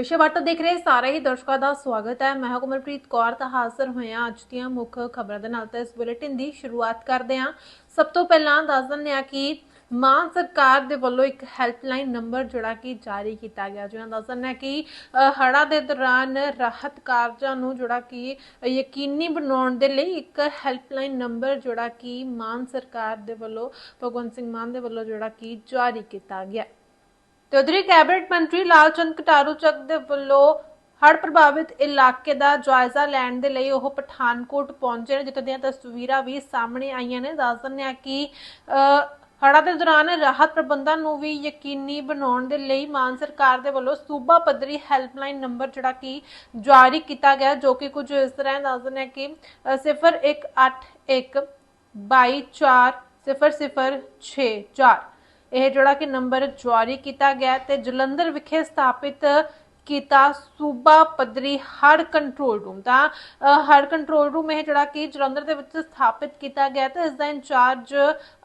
ਵਿਸ਼ਵਵਾਰਤਾ ਦੇਖ ਰਹੇ ਸਾਰੇ ਹੀ ਦਰਸ਼ਕਾਂ ਦਾ ਸਵਾਗਤ ਹੈ। ਮੈਂ ਹਾਂ ਕੌਰ, ਤਾਂ ਹਾਜ਼ਰ ਹੋਇਆ ਅੱਜ ਦੀਆਂ ਮੁੱਖ ਖਬਰਾਂ ਦੇ ਨਾਲ। ਤਾਂ ਇਸ ਬੁਲੇਟਿਨ ਦੀ ਸ਼ੁਰੂਆਤ ਕਰਦੇ ਹਾਂ। ਸਭ ਤੋਂ ਪਹਿਲਾਂ ਦੱਸ ਦਿੰਦੇ ਹਾਂ ਕਿ ਮਾਨ ਸਰਕਾਰ ਦੇ ਵੱਲੋਂ ਇੱਕ ਹੈਲਪਲਾਈਨ ਨੰਬਰ ਜਿਹੜਾ ਕਿ ਜਾਰੀ ਕੀਤਾ ਗਿਆ, ਜਿਵੇਂ ਦੱਸ ਦਿੰਦੇ ਹਾਂ ਕਿ ਹੜਾ ਦੇ ਦੌਰਾਨ ਰਾਹਤ ਕਾਰਜਾਂ ਨੂੰ ਜਿਹੜਾ ਕਿ ਯਕੀਨੀ ਬਣਾਉਣ ਦੇ ਲਈ ਇੱਕ ਹੈਲਪਲਾਈਨ ਨੰਬਰ ਜਿਹੜਾ ਕਿ ਮਾਨ ਸਰਕਾਰ ਦੇ ਵੱਲੋਂ, ਭਗਵੰਤ ਸਿੰਘ ਮਾਨ ਦੇ ਵੱਲੋਂ ਜਿਹੜਾ ਕਿ ਜਾਰੀ ਕੀਤਾ ਗਿਆ। ਤੇ ਉਧਰੀ ਕੈਬਨਿਟ ਮੰਤਰੀ ਲਾਲਚੰਦ ਕਟਾਰੂ ਚੱਕ ਦੇ ਵੱਲੋਂ ਹੜ੍ਹ ਪ੍ਰਭਾਵਿਤ ਇਲਾਕੇ ਦਾ ਜਾਇਜ਼ਾ ਲੈਣ ਦੇ ਲਈ ਉਹ ਪਠਾਨਕੋਟ ਪਹੁੰਚੇ ਨੇ ਜਿੱਥੇ ਦੀਆਂ ਤਸਵੀਰਾਂ ਵੀ ਸਾਹਮਣੇ ਆਈਆਂ ਨੇ ਦੱਸ ਦਿੰਦੇ ਆ ਕਿ ਹੜ੍ਹਾਂ ਦੇ ਦੌਰਾਨ ਰਾਹਤ ਪ੍ਰਬੰਧਾਂ ਨੂੰ ਵੀ ਯਕੀਨੀ ਬਣਾਉਣ ਦੇ ਲਈ ਮਾਨ ਸਰਕਾਰ ਦੇ ਵੱਲੋਂ ਸੂਬਾ ਪੱਧਰੀ ਹੈਲਪਲਾਈਨ ਨੰਬਰ ਜਿਹੜਾ ਕਿ ਜਾਰੀ ਕੀਤਾ ਗਿਆ ਜੋ ਕਿ ਕੁਝ ਇਸ ਤਰ੍ਹਾਂ ਹੈ। ਦੱਸ ਦਿੰਦੇ ਆ ਕਿ ਅ, 0181 224 ਇਹ ਜਿਹੜਾ ਕਿ ਨੰਬਰ ਜਾਰੀ ਕੀਤਾ ਗਿਆ ਤੇ ਜਲੰਧਰ ਵਿਖੇ ਸਥਾਪਿਤ ਕੀਤਾ ਸੂਬਾ ਪੱਧਰੀ ਹੜ੍ਹ ਕੰਟਰੋਲ ਰੂਮ ਤਾਂ ਅ, ਕੰਟਰੋਲ ਰੂਮ ਇਹ ਜਿਹੜਾ ਕਿ ਜਲੰਧਰ ਦੇ ਵਿੱਚ ਸਥਾਪਿਤ ਕੀਤਾ ਗਿਆ ਤੇ ਇਸ ਦਾ ਇੰਚਾਰਜ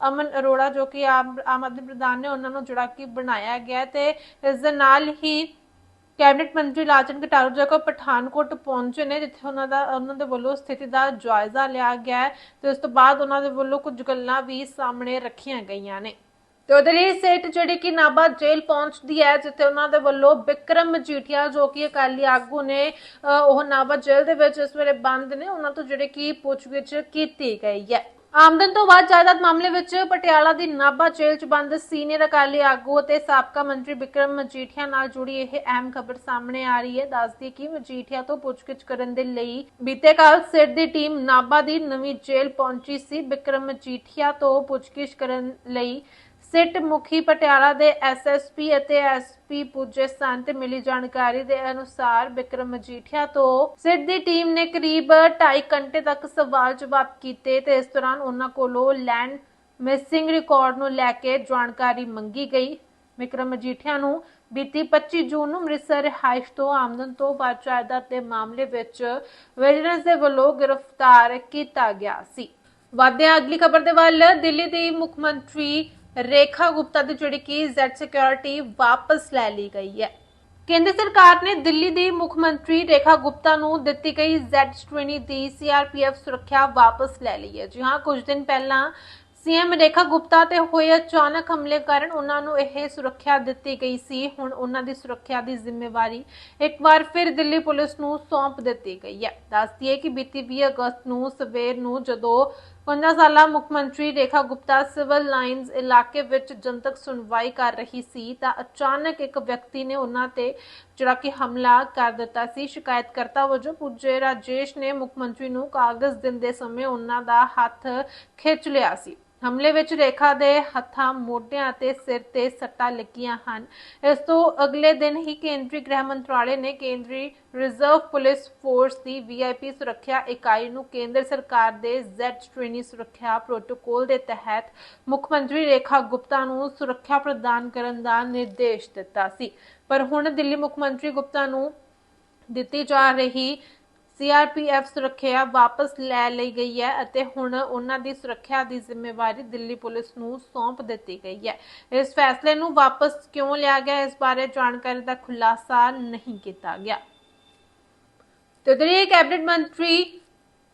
ਅਮਨ ਅਰੋੜਾ ਜੋ ਕਿ ਆਮ ਆਦਮੀ ਪ੍ਰਧਾਨ ਨੇ ਉਹਨਾਂ ਨੂੰ ਜਿਹੜਾ ਕਿ ਬਣਾਇਆ ਗਿਆ ਤੇ ਇਸ ਦੇ ਨਾਲ ਹੀ ਕੈਬਨਿਟ ਮੰਤਰੀ ਲਾਚਨ ਕਟਾਰੂ ਜੀ ਕੋ ਪਠਾਨਕੋਟ ਪਹੁੰਚੇ ਨੇ ਜਿੱਥੇ ਉਹਨਾਂ ਦਾ ਉਹਨਾਂ ਦੇ ਵੱਲੋਂ ਸਥਿਤੀ ਦਾ ਜਾਇਜ਼ਾ ਲਿਆ ਗਿਆ ਤੇ ਉਸ ਤੋਂ ਬਾਅਦ ਉਹਨਾਂ ਦੇ ਵੱਲੋਂ ਕੁਝ ਗੱਲਾਂ ਵੀ ਸਾਹਮਣੇ ਰੱਖੀਆਂ ਗਈਆਂ ਨੇ। ਤੇ ਉਧਰ ਇਹ ਸੇਟ ਜਿਹੜੀ ਕਿ ਨਾਬਾ ਜੇਲ੍ਹ ਪਹੁੰਚਦੀ ਹੈ ਜਿੱਥੇ ਉਹਨਾਂ ਦੇ ਵੱਲੋਂ ਬਿਕਰਮ ਮਜੀਠੀਆ ਜੋ ਕਿ ਅਕਾਲੀ ਆਗੂ ਨੇ ਅ, ਉਹ ਨਾਬਾ ਜੇਲ੍ਹ ਦੇ ਵਿੱਚ ਇਸ ਵੇਲੇ ਬੰਦ ਨੇ ਉਹਨਾਂ ਤੋਂ ਜਿਹੜੇ ਕਿ ਪੁੱਛਗਿੱਛ ਕੀਤੀ ਗਈ ਹੈ। ਆਮਦਨ ਤੋਂ ਬਾਅਦ ਜਾਇਦਾਦ ਮਾਮਲੇ ਵਿੱਚ ਪਟਿਆਲਾ ਦੀ ਨਾਭਾ ਜੇਲ੍ਹ 'ਚ ਬੰਦ ਸੀਨੀਅਰ ਅਕਾਲੀ ਆਗੂ ਅਤੇ ਸਾਬਕਾ ਮੰਤਰੀ ਬਿਕਰਮ ਮਜੀਠੀਆ ਨਾਲ ਜੁੜੀ ਇਹ ਅਹਿਮ ਖਬਰ ਸਾਹਮਣੇ ਆ ਰਹੀ ਹੈ। ਦੱਸਦੀ ਕਿ ਮਜੀਠੀਆ ਤੋਂ ਪੁੱਛਗਿੱਛ ਕਰਨ ਦੇ ਲਈ ਬੀਤੇ ਕੱਲ ਸਿਰ ਦੀ ਟੀਮ ਨਾਭਾ ਦੀ ਨਵੀਂ ਜੇਲ੍ਹ ਪਹੁੰਚੀ ਸੀ। ਬਿਕਰਮ ਮਜੀਠੀਆ ਤੋਂ ਪੁੱਛਗਿੱਛ ਕਰਨ ਲਈ ਸਿੱਟ ਮੁਖੀ ਪਟਿਆਲਾ ਦੇ ਐਸਐਸਪੀ ਅਤੇ ਐਸਪੀ ਪੁੱਜੇ ਸਨ ਤੇ ਮਿਲੀ ਜਾਣਕਾਰੀ ਦੇ ਅਨੁਸਾਰ ਬਿਕਰਮ ਮਜੀਠੀਆ ਤੋਂ ਸਿੱਟ ਦੀ ਟੀਮ ਨੇ ਕਰੀਬ 2.5 ਘੰਟੇ ਤੱਕ ਸਵਾਲ ਜਵਾਬ ਕੀਤੇ ਤੇ ਇਸ ਦੌਰਾਨ ਉਹਨਾਂ ਕੋਲੋਂ ਲੈਂਡ ਮਿਸਿੰਗ ਰਿਕਾਰਡ ਨੂੰ ਲੈ ਕੇ ਜਾਣਕਾਰੀ ਮੰਗੀ ਗਈ। ਵਿਕਰਮ ਮਜੀਠੀਆ ਨੂੰ ਬੀਤੀ 25 ਜੂਨ ਨੂੰ ਅੰਮ੍ਰਿਤਸਰ ਰਿਹਾਇਸ਼ ਤੋਂ ਆਮਦਨ ਤੋਂ ਬਾਅਦ ਜਾਇਦਾਦ ਦੇ ਮਾਮਲੇ ਵਿੱਚ ਵਿਜੀਲੈਂਸ ਦੇ ਵੱਲੋਂ ਗ੍ਰਿਫਤਾਰ ਕੀਤਾ ਗਿਆ ਸੀ। ਵਾਧੇ ਅਗਲੀ ਖਬਰ ਦੇ ਵੱਲ ਦਿੱਲੀ ਦੀ ਮੁੱਖ ਮੰਤਰੀ ਰੇਖਾ ਗੁਪਤਾ ਦੀ ਜਿਹੜੀ ਕਿ ਜ਼ੈਡ ਸਿਕਿਉਰਿਟੀ ਵਾਪਸ ਲੈ ਲਈ ਗਈ ਹੈ। ਕੇਂਦਰ ਸਰਕਾਰ ਨੇ ਦਿੱਲੀ ਦੀ ਮੁੱਖ ਮੰਤਰੀ ਰੇਖਾ ਗੁਪਤਾ ਨੂੰ ਦਿੱਤੀ ਗਈ Z20 ਦੀ ਸੀਆਰਪੀਐਫ ਸੁਰੱਖਿਆ ਵਾਪਸ ਲੈ ਲਈ ਹੈ। ਜੀ ਹਾਂ, ਕੁਝ ਦਿਨ ਪਹਿਲਾਂ ਸੀਐਮ ਰੇਖਾ ਗੁਪਤਾ ਤੇ ਹੋਏ ਅਚਾਨਕ ਹਮਲੇ ਕਾਰਨ ਉਹਨਾਂ ਨੂੰ ਇਹ ਸੁਰੱਖਿਆ ਦਿੱਤੀ ਗਈ ਸੀ। ਹੁਣ ਉਹਨਾਂ ਦੀ ਸੁਰੱਖਿਆ ਦੀ ਜ਼ਿੰਮੇਵਾਰੀ ਇੱਕ ਵਾਰ ਫਿਰ ਦਿੱਲੀ ਪੁਲਿਸ ਨੂੰ ਸੌਂਪ ਦਿੱਤੀ ਗਈ ਹੈ। ਦੱਸਦੀ ਹੈ ਕਿ ਬੀਤੀ 20 ਅਗਸਤ ਨੂੰ ਸਵੇਰ ਨੂੰ ਜਦੋਂ 15 ਸਾਲਾ ਮੁੱਖ ਮੰਤਰੀ ਰੇਖਾ ਗੁਪਤਾ ਸਿਵਲ ਲਾਈਨਸ ਇਲਾਕੇ ਵਿੱਚ ਜਨਤਕ ਸੁਣਵਾਈ ਕਰ ਰਹੀ ਸੀ ਤਾਂ ਅਚਾਨਕ ਇੱਕ ਵਿਅਕਤੀ ਨੇ ਉਹਨਾਂ ਤੇ ਜਿਹੜਾ ਕਿ ਹਮਲਾ ਕਰ ਦਿੱਤਾ ਸੀ। ਸ਼ਿਕਾਇਤਕਰਤਾ ਵਜੋਂ ਪੁੱਜੇ ਰਾਜੇਸ਼ ਨੇ ਮੁੱਖ ਮੰਤਰੀ ਨੂੰ ਕਾਗਜ਼ ਦਿੰਦੇ ਸਮੇਂ ਉਹਨਾਂ ਦਾ ਹੱਥ ਖਿੱਚ ਲਿਆ ਸੀ। ਹਮਲੇ ਵਿੱਚ ਰੇਖਾ ਦੇ ਹੱਥਾਂ, ਮੋਢਿਆਂ ਅਤੇ ਸਿਰ ਤੇ ਸੱਟਾਂ ਲੱਗੀਆਂ ਹਨ। ਇਸ ਤੋਂ ਅਗਲੇ ਦਿਨ ਹੀ ਕੇਂਦਰੀ ਗ੍ਰਹਿ ਮੰਤਰਾਲੇ ਨੇ ਕੇਂਦਰੀ ਰਿਜ਼ਰਵ ਪੁਲਿਸ ਫੋਰਸ ਦੀ ਵੀਆਈਪੀ ਸੁਰੱਖਿਆ ਇਕਾਈ ਨੂੰ ਕੇਂਦਰ ਸਰਕਾਰ ਦੇ Z20 ਸੁਰੱਖਿਆ ਪ੍ਰੋਟੋਕੋਲ ਦੇ ਤਹਿਤ ਮੁੱਖ ਮੰਤਰੀ ਰੇਖਾ ਗੁਪਤਾ ਨੂੰ ਸੁਰੱਖਿਆ ਪ੍ਰਦਾਨ ਕਰਨ ਦਾ ਨਿਰਦੇਸ਼ ਦਿੱਤਾ ਸੀ। ਪਰ ਹੁਣ ਦਿੱਲੀ ਮੁੱਖ ਮੰਤਰੀ ਗੁਪਤਾ ਨੂੰ ਦਿੱਤੀ ਜਾ ਰਹੀ ਸੀਆਰਪੀਐਫ ਸੁਰੱਖਿਆ ਵਾਪਸ ਲੈ ਲਈ ਗਈ ਹੈ ਅਤੇ ਹੁਣ ਉਹਨਾਂ ਦੀ ਸੁਰੱਖਿਆ ਦੀ ਜ਼ਿੰਮੇਵਾਰੀ ਦਿੱਲੀ ਪੁਲਿਸ ਨੂੰ ਸੌਂਪ ਦਿੱਤੀ ਗਈ ਹੈ। ਇਸ ਫੈਸਲੇ ਨੂੰ ਵਾਪਸ ਕਿਉਂ ਲਿਆ ਗਿਆ? ਇਸ ਬਾਰੇ ਜਾਣਕਾਰੀ ਦਾ ਖੁਲਾਸਾ ਨਹੀਂ ਕੀਤਾ ਗਿਆ। ਤੇ ਕੈਬਨਿਟ ਮੰਤਰੀ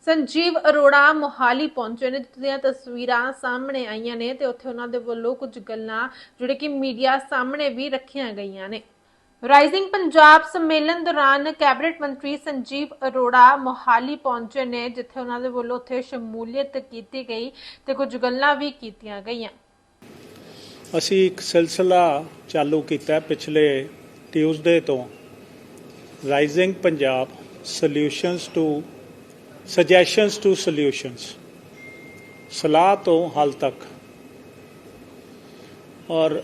ਸੰਜੀਵ ਅਰੋੜਾ ਮੋਹਾਲੀ ਪਹੁੰਚੇ ਨੇ। ਜਿੱਥੇ ਦੀਆਂ ਤਸਵੀਰਾਂ ਸਾਹਮਣੇ ਆਈਆਂ ਨੇ ਤੇ ਉੱਥੇ ਉਹਨਾਂ ਦੇ ਵੱਲੋਂ ਕੁਝ ਗੱਲਾਂ, ਜਿਹੜੇ ਕਿ ਮੀਡੀਆ ਸਾਹਮਣੇ ਵੀ ਰੱਖੀਆਂ ਗਈਆਂ ਨੇ। ਰਾਈਜ਼ਿੰਗ ਪੰਜਾਬ ਸੰਮੇਲਨ ਦੌਰਾਨ ਕੈਬਨਿਟ ਮੰਤਰੀ ਸੰਜੀਵ ਅਰੋੜਾ ਮੋਹਾਲੀ ਪਹੁੰਚੇ ਨੇ, ਜਿੱਥੇ ਉਹਨਾਂ ਦੇ ਵੱਲੋਂ ਉੱਥੇ ਸ਼ਮੂਲੀਅਤ ਕੀਤੀ ਗਈ ਤੇ ਕੁਝ ਗੱਲਾਂ ਵੀ ਕੀਤੀਆਂ ਗਈਆਂ। ਅਸੀਂ ਇੱਕ ਸਿਲਸਿਲਾ ਚਾਲੂ ਕੀਤਾ ਪਿਛਲੇ ਟਿਊਜ਼ਡੇ ਤੋਂ। Rising Punjab solutions to, suggestions to solutions ਸਲਾਹ ਤੋਂ ਹੱਲ ਤੱਕ। ਔਰ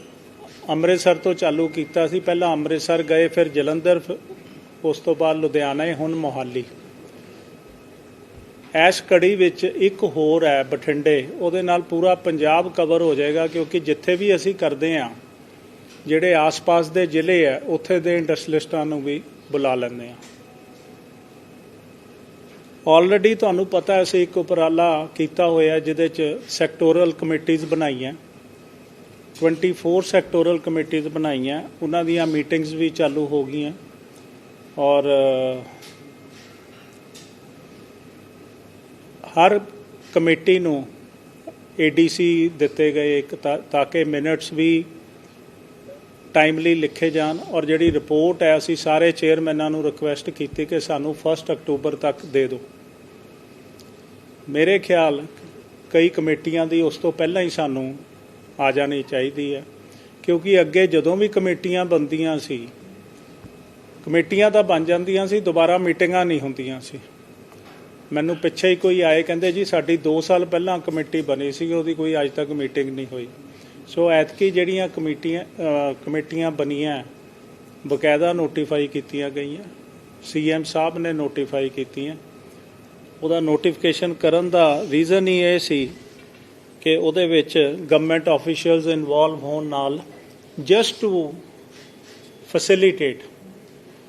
ਅੰਮ੍ਰਿਤਸਰ ਤੋਂ ਚਾਲੂ ਕੀਤਾ ਸੀ। ਪਹਿਲਾਂ ਅੰਮ੍ਰਿਤਸਰ ਗਏ, ਫਿਰ ਜਲੰਧਰ ਫਿਰ ਉਸ ਤੋਂ ਬਾਅਦ ਲੁਧਿਆਣਾ ਹੁਣ ਮੋਹਾਲੀ। ਐਸ ਕੜੀ ਵਿੱਚ ਇੱਕ ਹੋਰ ਹੈ ਬਠਿੰਡੇ, ਉਹਦੇ ਨਾਲ ਪੂਰਾ ਪੰਜਾਬ ਕਵਰ ਹੋ ਜਾਏਗਾ, ਕਿਉਂਕਿ ਜਿੱਥੇ ਵੀ ਅਸੀਂ ਕਰਦੇ ਆ, ਜਿਹੜੇ ਆਸ-ਪਾਸ ਦੇ ਜ਼ਿਲ੍ਹੇ ਆ ਉੱਥੇ ਦੇ ਇੰਡਸਟਰੀਲਿਸਟਾਂ ਨੂੰ ਵੀ ਬੁਲਾ ਲੈਂਦੇ ਆ। ਆਲਰੇਡੀ ਤੁਹਾਨੂੰ ਪਤਾ ਅਸੀਂ ਇੱਕ ਉਪਰਾਲਾ ਕੀਤਾ ਹੋਇਆ, ਜਿਹਦੇ ਚ ਸੈਕਟੋਰਲ ਕਮੇਟੀਆਂ ਬਣਾਈਆਂ। 24 ਸੈਕਟੋਰਲ ਕਮੇਟੀਆਂ ਬਣਾਈਆਂ। ਉਹਨਾਂ ਦੀਆਂ ਮੀਟਿੰਗਸ ਵੀ ਚਾਲੂ ਹੋ ਗਈਆਂ। ਔਰ ਹਰ ਕਮੇਟੀ ਨੂੰ ਏਡੀਸੀ ਦਿੱਤੇ ਗਏ ਇੱਕ ਤਾਂ ਤਾਂ ਕਿ ਮਿੰਟਸ ਵੀ ਟਾਈਮਲੀ ਲਿਖੇ ਜਾਣ। ਔਰ ਜਿਹੜੀ ਰਿਪੋਰਟ ਹੈ, ਅਸੀਂ ਸਾਰੇ ਚੇਅਰਮੈਨਾਂ ਨੂੰ ਰਿਕੁਐਸਟ ਕੀਤੀ ਕਿ ਸਾਨੂੰ 1 ਅਕਤੂਬਰ ਤੱਕ ਦੇ ਦਿਓ। ਮੇਰੇ ਖਿਆਲ ਕਈ ਕਮੇਟੀਆਂ ਦੀ ਉਸ ਤੋਂ ਪਹਿਲਾਂ ਹੀ ਸਾਨੂੰ ਆ ਜਾਣੀ ਚਾਹੀਦੀ ਹੈ। ਕਿਉਂਕਿ ਅੱਗੇ ਜਦੋਂ ਵੀ ਕਮੇਟੀਆਂ ਬਣਦੀਆਂ ਸੀ, ਕਮੇਟੀਆਂ ਤਾਂ ਬਣ ਜਾਂਦੀਆਂ ਸੀ, ਦੁਬਾਰਾ ਮੀਟਿੰਗਾਂ ਨਹੀਂ ਹੁੰਦੀਆਂ ਸੀ। ਮੈਨੂੰ ਪਿੱਛੇ ਹੀ ਕੋਈ ਆਏ ਕਹਿੰਦੇ, ਜੀ, ਸਾਡੀ 2 ਸਾਲ ਪਹਿਲਾਂ ਕਮੇਟੀ ਬਣੀ ਸੀ, ਉਹਦੀ ਕੋਈ ਅੱਜ ਤੱਕ ਮੀਟਿੰਗ ਨਹੀਂ ਹੋਈ। ਸੋ ਐਤਕੀ ਜਿਹੜੀਆਂ ਕਮੇਟੀਆਂ ਕਮੇਟੀਆਂ ਬਣੀਆਂ, ਬਕਾਇਦਾ ਨੋਟੀਫਾਈ ਕੀਤੀਆਂ ਗਈਆਂ। ਸੀਐਮ ਸਾਹਿਬ ਨੇ ਨੋਟੀਫਾਈ ਕੀਤੀਆਂ। ਉਹਦਾ ਨੋਟੀਫਿਕੇਸ਼ਨ ਕਰਨ ਦਾ ਰੀਜ਼ਨ ਹੀ ਇਹ ਸੀ ਕਿ ਉਹਦੇ ਵਿੱਚ ਗਵਰਨਮੈਂਟ ਆਫੀਸ਼ੀਅਲਸ ਇਨਵੋਲਵ ਹੋਣ ਨਾਲ ਜਸਟ ਟੂ ਫੈਸਿਲਿਟੇਟ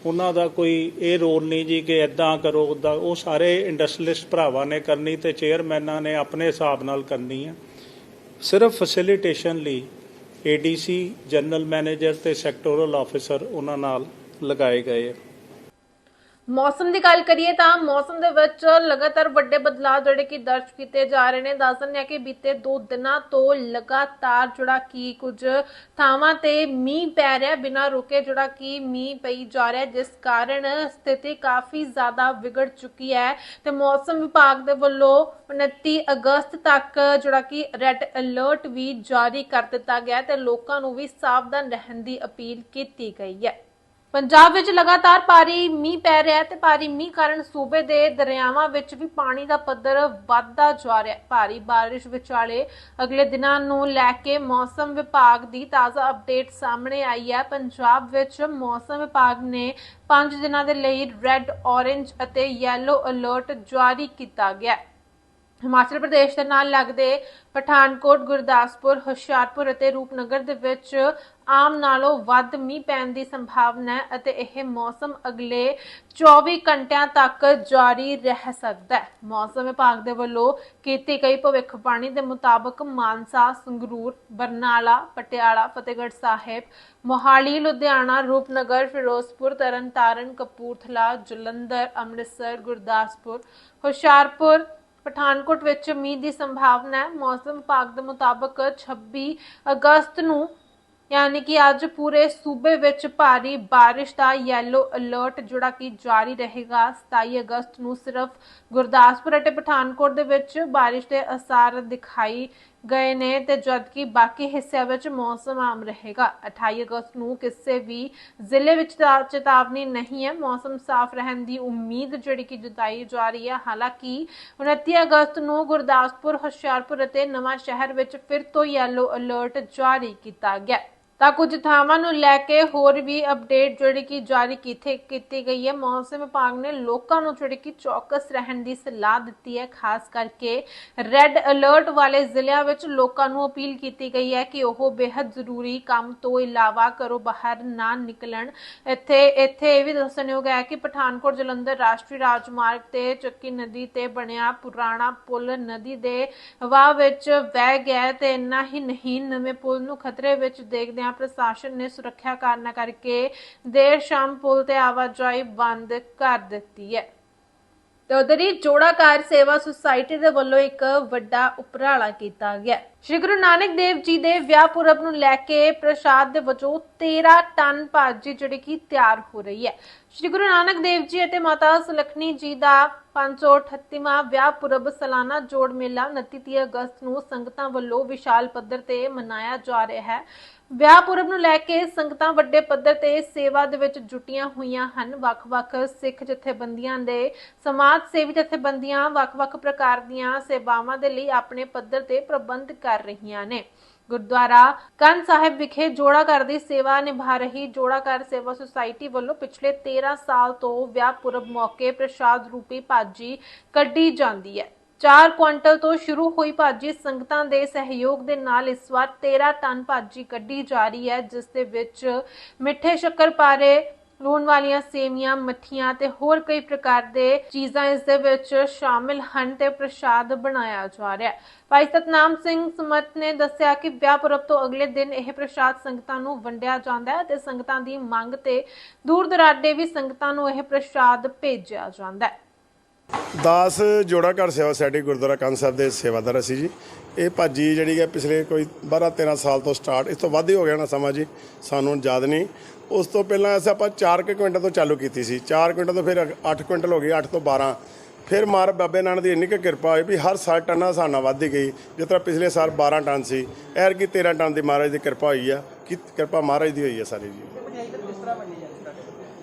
ਉਹਨਾਂ ਦਾ ਕੋਈ ਇਹ ਰੋਲ ਨਹੀਂ ਜੀ ਕਿ ਐਦਾਂ ਕਰੋ ਉਦਾਂ ਉਹ ਸਾਰੇ ਇੰਡਸਟਰੀਲਿਸਟ ਭਰਾਵਾਂ ਨੇ ਕਰਨੀ ਤੇ ਚੇਅਰਮੈਨਾਂ ਨੇ ਆਪਣੇ ਹਿਸਾਬ ਨਾਲ ਕਰਨੀ ਹੈ ਸਿਰਫ ਫੈਸਿਲਿਟੇਸ਼ਨ ਲਈ ਏਡੀਸੀ ਜਨਰਲ ਮੈਨੇਜਰ ਤੇ ਸੈਕਟੋਰਲ ਆਫੀਸਰ ਉਹਨਾਂ ਨਾਲ ਲਗਾਏ ਗਏ ਹੈ ਮੌਸਮ ਦੀ ਗੱਲ ਕਰੀਏ ਤਾਂ ਮੌਸਮ ਦੇ ਵਿੱਚ ਲਗਾਤਾਰ ਵੱਡੇ ਬਦਲਾਅ ਜਿਹੜੇ ਕਿ ਦਰਜ ਕੀਤੇ ਜਾ ਰਹੇ ਨੇ। ਦੱਸ ਦਿੰਦੇ ਆ ਕਿ ਬੀਤੇ 2 ਦਿਨਾਂ ਤੋਂ ਲਗਾਤਾਰ ਜਿਹੜਾ ਕਿ ਕੁਝ ਥਾਵਾਂ ਤੇ ਮੀਂਹ ਪੈ ਰਿਹਾ, ਬਿਨਾਂ ਰੁਕੇ ਜਿਹੜਾ ਕਿ ਮੀਂਹ ਪਈ ਜਾ ਰਿਹਾ, ਜਿਸ ਕਾਰਨ ਸਥਿਤੀ ਕਾਫੀ ਜ਼ਿਆਦਾ ਵਿਗੜ ਚੁੱਕੀ ਹੈ ਤੇ ਮੌਸਮ ਵਿਭਾਗ ਦੇ ਵੱਲੋਂ 29 ਅਗਸਤ ਤੱਕ ਜਿਹੜਾ ਕਿ ਰੈੱਡ ਅਲਰਟ ਵੀ ਜਾਰੀ ਕਰ ਦਿੱਤਾ ਗਿਆ ਤੇ ਲੋਕਾਂ ਨੂੰ ਵੀ ਸਾਵਧਾਨ ਰਹਿਣ ਦੀ ਅਪੀਲ ਕੀਤੀ ਗਈ ਹੈ। ਪੰਜਾਬ ਵਿੱਚ ਲਗਾਤਾਰ ਭਾਰੀ ਮੀਂਹ ਪੈ ਰਿਹਾ ਹੈ ਤੇ ਭਾਰੀ ਮੀਂਹ ਕਾਰਨ ਸੂਬੇ ਦੇ ਦਰਿਆਵਾਂ ਵਿੱਚ ਵੀ ਪਾਣੀ ਦਾ ਪੱਧਰ ਵੱਧਦਾ ਜਾ ਰਿਹਾ ਹੈ। ਭਾਰੀ ਬਾਰਿਸ਼ ਵਿਚਾਲੇ ਅਗਲੇ ਦਿਨਾਂ ਨੂੰ ਲੈ ਕੇ ਮੌਸਮ ਵਿਭਾਗ ਦੀ ਤਾਜ਼ਾ ਅਪਡੇਟ ਸਾਹਮਣੇ ਆਈ ਹੈ। ਪੰਜਾਬ ਵਿੱਚ ਮੌਸਮ ਵਿਭਾਗ ਨੇ 5 ਦਿਨਾਂ ਦੇ ਲਈ ਰੈੱਡ ਔਰੇਂਜ ਅਤੇ ਯੈਲੋ ਅਲਰਟ ਜਾਰੀ ਕੀਤਾ ਗਿਆ ਹੈ। ਹਿਮਾਚਲ ਪ੍ਰਦੇਸ਼ ਦੇ ਨਾਲ ਲੱਗਦੇ ਪਠਾਨਕੋਟ, ਗੁਰਦਾਸਪੁਰ, ਹੁਸ਼ਿਆਰਪੁਰ ਅਤੇ ਰੂਪਨਗਰ ਦੇ ਵਿੱਚ ਆਮ ਨਾਲੋਂ ਵੱਧ ਮੀਂਹ ਪੈਣ ਦੀ ਸੰਭਾਵਨਾ ਹੈ ਅਤੇ ਇਹ ਮੌਸਮ ਅਗਲੇ 24 ਘੰਟਿਆਂ ਤੱਕ ਜਾਰੀ ਰਹਿ ਸਕਦਾ ਹੈ। ਮੌਸਮ ਵਿਭਾਗ ਦੇ ਵੱਲੋਂ ਕੀਤੀ ਗਈ ਭਵਿੱਖਬਾਣੀ ਦੇ ਮੁਤਾਬਕ ਮਾਨਸਾ, ਸੰਗਰੂਰ, ਬਰਨਾਲਾ, ਪਟਿਆਲਾ, ਫਤਿਹਗੜ੍ਹ ਸਾਹਿਬ, ਮੋਹਾਲੀ, ਲੁਧਿਆਣਾ, ਰੂਪਨਗਰ, ਫਿਰੋਜ਼ਪੁਰ, ਤਰਨਤਾਰਨ, ਕਪੂਰਥਲਾ, ਜਲੰਧਰ, ਅੰਮ੍ਰਿਤਸਰ, ਗੁਰਦਾਸਪੁਰ, ਹੁਸ਼ਿਆਰਪੁਰ ਪਠਾਨਕੋਟ ਵਿੱਚ ਮੀਂਹ ਦੀ ਸੰਭਾਵਨਾ ਹੈ। ਮੌਸਮ ਵਿਭਾਗ ਦੇ ਮੁਤਾਬਕ 26 ਅਗਸਤ ਨੂੰ, ਯਾਨੀ ਕਿ ਅੱਜ ਪੂਰੇ ਸੂਬੇ ਵਿੱਚ ਭਾਰੀ ਬਾਰਿਸ਼ ਦਾ ਯੈਲੋ ਅਲਰਟ ਜਿਹੜਾ ਕਿ ਜਾਰੀ ਰਹੇਗਾ। 27 ਅਗਸਤ ਨੂੰ ਸਿਰਫ ਗੁਰਦਾਸਪੁਰ ਅਤੇ ਪਠਾਨਕੋਟ ਦੇ ਵਿੱਚ ਬਾਰਿਸ਼ ਦੇ ਅਸਾਰ ਦਿਖਾਈ ਗਏ ਨੇ ਤੇ ਜਦਕਿ ਬਾਕੀ ਹਿੱਸਿਆਂ ਵਿੱਚ ਮੌਸਮ ਆਮ ਰਹੇਗਾ। 28 ਅਗਸਤ ਨੂੰ ਕਿਸੇ ਵੀ ਜ਼ਿਲ੍ਹੇ ਵਿੱਚ ਚੇਤਾਵਨੀ ਨਹੀਂ ਹੈ। ਮੌਸਮ ਸਾਫ਼ ਰਹਿਣ ਦੀ ਉਮੀਦ ਜਿਹੜੀ ਕਿ ਜਤਾਈ ਜਾ ਰਹੀ ਹੈ। ਹਾਲਾਂਕਿ 29 ਅਗਸਤ ਨੂੰ ਗੁਰਦਾਸਪੁਰ, ਹੁਸ਼ਿਆਰਪੁਰ ਅਤੇ ਨਵਾਂ ਸ਼ਹਿਰ ਵਿੱਚ ਫਿਰ ਤੋਂ ਯੈਲੋ ਅਲਰਟ ਜਾਰੀ ਕੀਤਾ ਗਿਆ। ਤਾਂ ਕੁਝ ਥਾਵਾਂ ਨੂੰ ਲੈ ਕੇ ਹੋਰ ਵੀ ਅਪਡੇਟ ਜਿਹੜੀ ਕਿ ਜਾਰੀ ਕੀਤੀ ਕੀਤੀ ਗਈ ਹੈ। ਮੌਸਮ ਵਿਭਾਗ ਨੇ ਲੋਕਾਂ ਨੂੰ ਜਿਹੜੀ ਕਿ ਚੌਕਸ ਰਹਿਣ ਦੀ ਸਲਾਹ ਦਿੱਤੀ ਹੈ। ਖਾਸ ਕਰਕੇ ਰੈੱਡ ਅਲਰਟ ਵਾਲੇ ਜ਼ਿਲ੍ਹਿਆਂ ਵਿੱਚ ਲੋਕਾਂ ਨੂੰ ਅਪੀਲ ਕੀਤੀ ਗਈ ਹੈ ਕਿ ਉਹ ਬੇहद ਜ਼ਰੂਰੀ ਕੰਮ ਤੋਂ ਇਲਾਵਾ ਘਰੋਂ ਬਾਹਰ ਨਾ ਨਿਕਲਣ। ਇੱਥੇ ਇੱਥੇ ਇਹ ਵੀ ਦੱਸਣਯੋਗ ਹੈ ਕਿ ਪਠਾਨਕੋਟ ਜਲੰਧਰ ਰਾਸ਼ਟਰੀ ਰਾਜਮਾਰਗ ਤੇ ਚੱਕੀ ਨਦੀ ਤੇ ਬਣਿਆ ਪੁਰਾਣਾ ਪੁਲ ਨਦੀ ਦੇ ਵਾਹ ਵਿੱਚ ਵਹਿ ਗਿਆ ਤੇ ਇੰਨਾ ਹੀ ਨਹੀਂ। ਨਵੇਂ ਪੁਲ ਨੂੰ ਖਤਰੇ ਵਿੱਚ ਦੇਖਦਿਆਂ ਪ੍ਰਸ਼ਾਸਨ ਨੇ ਸੁਰੱਖਿਆ ਕਾਰਨਾਂ ਕਰਕੇ ਦੇਰ ਸ਼ਾਮ ਪੁਲ ਤੇ ਆਵਾਜਾਈ ਬੰਦ ਕਰ ਦਿੱਤੀ ਹੈ। ਤੇ ਉਧਰ ਹੀ ਜੋੜਾਕਾਰ ਸੇਵਾ ਸੁਸਾਇਟੀ ਦੇ ਵੱਲੋਂ ਇੱਕ ਵੱਡਾ ਉਪਰਾਲਾ ਕੀਤਾ ਗਿਆ। ਸ਼੍ਰੀ ਗੁਰੂ ਨਾਨਕ ਦੇਵ ਜੀ ਦੇ ਵਿਆਹ ਪੁਰਬ ਨੂੰ ਲੈ ਕੇ ਪ੍ਰਸ਼ਾਦ ਦੇ ਵਜੋਂ 13 ਟਨ ਭਾਜੀ ਜਿਹੜੀ ਕਿ ਤਿਆਰ ਹੋ ਰਹੀ ਹੈ। ਸ਼੍ਰੀ ਗੁਰੂ ਨਾਨਕ ਦੇਵ ਜੀ ਅਤੇ ਮਾਤਾ ਸੁਲਖਣੀ ਜੀ ਦਾ 538ਵਾਂ ਵਿਆਹ ਪੁਰਬ ਸਾਲਾਨਾ ਜੋੜ ਮੇਲਾ 29 ਅਗਸਤ ਨੂੰ ਸੰਗਤਾਂ ਵੱਲੋਂ ਵਿਸ਼ਾਲ ਪੱਧਰ ਤੇ ਮਨਾਇਆ ਜਾ ਰਿਹਾ ਹੈ। ਵਿਆਹ ਪੁਰਬ ਨੂੰ ਲੈ ਕੇ ਸੰਗਤਾਂ ਵੱਡੇ ਪੱਧਰ ਤੇ ਸੇਵਾ ਦੇ ਵਿੱਚ ਜੁਟੀਆਂ ਹੋਈਆਂ ਹਨ। ਵੱਖ-ਵੱਖ ਸਿੱਖ ਜਥੇਬੰਦੀਆਂ ਦੇ, ਸਮਾਜ ਸੇਵੀ ਜਥੇਬੰਦੀਆਂ ਵੱਖ-ਵੱਖ ਪ੍ਰਕਾਰ ਦੀਆਂ ਸੇਵਾਵਾਂ ਦੇ ਲਈ ਆਪਣੇ ਪੱਧਰ ਤੇ ਪ੍ਰਬੰਧ ਕਰ ਰਹੀਆਂ ਨੇ। ਗੁਰਦੁਆਰਾ ਕੰਨ ਸਾਹਿਬ ਵਿਖੇ ਜੋੜਾ ਘਰ ਦੀ ਸੇਵਾ ਨਿਭਾ ਰਹੀ ਜੋੜਾ ਘਰ ਸੇਵਾ ਸੁਸਾਇਟੀ ਵੱਲੋਂ ਪਿਛਲੇ 13 ਸਾਲ ਤੋਂ ਵਿਆਹ ਪੁਰਬ ਮੌਕੇ ਪ੍ਰਸ਼ਾਦ ਰੂਪੀ ਭਾਜੀ ਕੱਢੀ ਜਾਂਦੀ ਹੈ। 4 ਕੁਇੰਟਲ ਤੋਂ ਸ਼ੁਰੂ ਹੋਈ ਭਾਜੀ ਸੰਗਤਾਂ ਦੇ ਸਹਿਯੋਗ ਦੇ ਨਾਲ ਇਸ ਵਾਰ 13 ਟਨ ਭਾਜੀ ਕੱਢੀ ਜਾ ਰਹੀ ਹੈ, ਜਿਸ ਦੇ ਵਿੱਚ ਮਿੱਠੇ ਸ਼ੱਕਰਪਾਰੇ ਲੂਣ ਵਾਲੀਆਂ ਸੇਵੀਆਂ, ਮੱਠੀਆਂ ਤੇ ਹੋਰ ਕਈ ਪ੍ਰਕਾਰ ਦੇ ਚੀਜ਼ਾਂ ਇਸ ਦੇ ਵਿੱਚ ਸ਼ਾਮਿਲ ਹਨ ਤੇ ਪ੍ਰਸ਼ਾਦ ਬਣਾਇਆ ਜਾ ਰਿਹਾ ਹੈ। ਭਾਈ ਸਤਨਾਮ ਸਿੰਘ ਸੁਮਤ ਨੇ ਦੱਸਿਆ ਕਿ ਵਿਆਹ ਪੁਰਬ ਤੋਂ ਅਗਲੇ ਦਿਨ ਇਹ ਪ੍ਰਸ਼ਾਦ ਸੰਗਤਾਂ ਨੂੰ ਵੰਡਿਆ ਜਾਂਦਾ ਹੈ ਤੇ ਸੰਗਤਾਂ ਦੀ ਮੰਗ ਤੇ ਦੂਰ ਦਰਾਡੇ ਵੀ ਸੰਗਤਾਂ ਨੂੰ ਇਹ ਪ੍ਰਸ਼ਾਦ ਭੇਜਿਆ ਜਾਂਦਾ ਹੈ। ਦਾਸ ਜੋੜਾ ਘਰ ਸੇਵਾ ਸੋਸਾਇਟੀ ਗੁਰਦੁਆਰਾ ਕੰਨ ਸਾਹਿਬ ਦੇ ਸੇਵਾਦਾਰ ਅਸੀਂ ਜੀ। ਇਹ ਭਾਜੀ ਜਿਹੜੀ ਹੈ ਪਿਛਲੇ ਕੋਈ 12 13 ਸਾਲ ਤੋਂ ਸਟਾਰਟ ਇਸ ਤੋਂ ਵੱਧ ਹੀ ਹੋ ਗਿਆ ਨਾ ਸਮਾਂ ਜੀ, ਸਾਨੂੰ ਯਾਦ ਨਹੀਂ। ਉਸ ਤੋਂ ਪਹਿਲਾਂ ਅਸੀਂ ਆਪਾਂ 4 ਕੁਇੰਟਲ ਤੋਂ ਚਾਲੂ ਕੀਤੀ ਸੀ। 4 ਕੁਇੰਟਲ ਤੋਂ ਫਿਰ 8 ਕੁਇੰਟਲ ਹੋ ਗਈ 8 ਤੋਂ 12 ਫਿਰ ਮਾਰ ਬਾਬੇ ਨਾਨਕ ਦੀ ਇੰਨੀ ਕੁ ਕਿਰਪਾ ਹੋਈ ਵੀ ਹਰ ਸਾਲ ਟਨਾਂ ਸਾਨਾ ਵੱਧਦੀ ਗਈ। ਜਿਸ ਤਰ੍ਹਾਂ ਪਿਛਲੇ ਸਾਲ 12 ਟਨ ਸੀ ਐਰ ਕੀ 13 ਟਨ ਦੀ ਮਹਾਰਾਜ ਦੀ ਕਿਰਪਾ ਹੋਈ ਆ। ਕਿ ਕਿਰਪਾ ਮਹਾਰਾਜ ਦੀ ਹੋਈ ਆ ਸਾਰੀ ਜੀ।